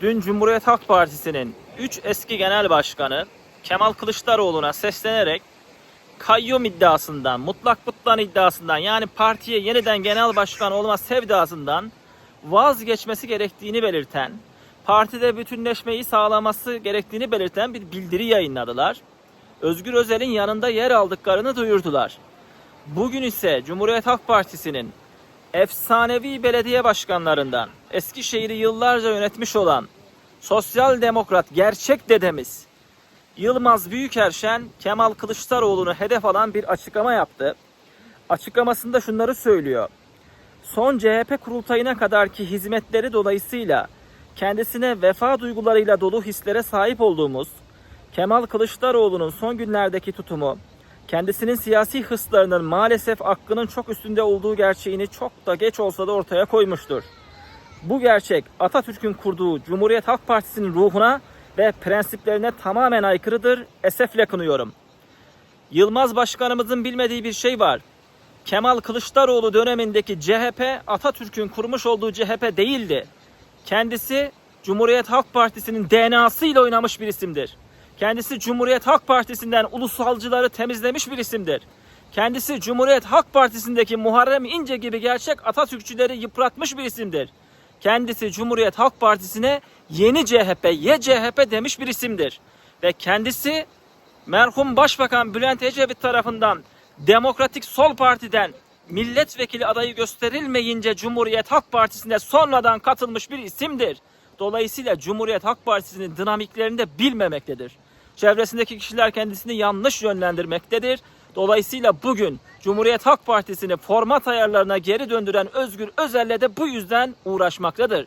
dün Cumhuriyet Halk Partisi'nin 3 eski genel başkanı Kemal Kılıçdaroğlu'na seslenerek kayyum iddiasından, mutlak butlan iddiasından yani partiye yeniden genel başkan olma sevdasından vazgeçmesi gerektiğini belirten, partide bütünleşmeyi sağlaması gerektiğini belirten bir bildiri yayınladılar. Özgür Özel'in yanında yer aldıklarını duyurdular. Bugün ise Cumhuriyet Halk Partisi'nin efsanevi belediye başkanlarından Eskişehir'i yıllarca yönetmiş olan sosyal demokrat gerçek dedemiz Yılmaz Büyükerşen Kemal Kılıçdaroğlu'nu hedef alan bir açıklama yaptı. Açıklamasında şunları söylüyor. Son CHP kurultayına kadarki hizmetleri dolayısıyla kendisine vefa duygularıyla dolu hislere sahip olduğumuz Kemal Kılıçdaroğlu'nun son günlerdeki tutumu kendisinin siyasi hırslarının maalesef hakkının çok üstünde olduğu gerçeğini çok da geç olsa da ortaya koymuştur. Bu gerçek Atatürk'ün kurduğu Cumhuriyet Halk Partisi'nin ruhuna ve prensiplerine tamamen aykırıdır. Esefle kınıyorum. Yılmaz Başkanımızın bilmediği bir şey var. Kemal Kılıçdaroğlu dönemindeki CHP Atatürk'ün kurmuş olduğu CHP değildi. Kendisi Cumhuriyet Halk Partisi'nin DNA'sı ile oynamış bir isimdir. Kendisi Cumhuriyet Halk Partisi'nden ulusalcıları temizlemiş bir isimdir. Kendisi Cumhuriyet Halk Partisi'ndeki Muharrem İnce gibi gerçek Atatürkçüleri yıpratmış bir isimdir. Kendisi Cumhuriyet Halk Partisi'ne yeni CHP, ye CHP demiş bir isimdir. Ve kendisi merhum Başbakan Bülent Ecevit tarafından Demokratik Sol Parti'den milletvekili adayı gösterilmeyince Cumhuriyet Halk Partisi'ne sonradan katılmış bir isimdir. Dolayısıyla Cumhuriyet Halk Partisi'nin dinamiklerini de bilmemektedir. Çevresindeki kişiler kendisini yanlış yönlendirmektedir. Dolayısıyla bugün Cumhuriyet Halk Partisi'ni format ayarlarına geri döndüren Özgür Özel'le de bu yüzden uğraşmaktadır.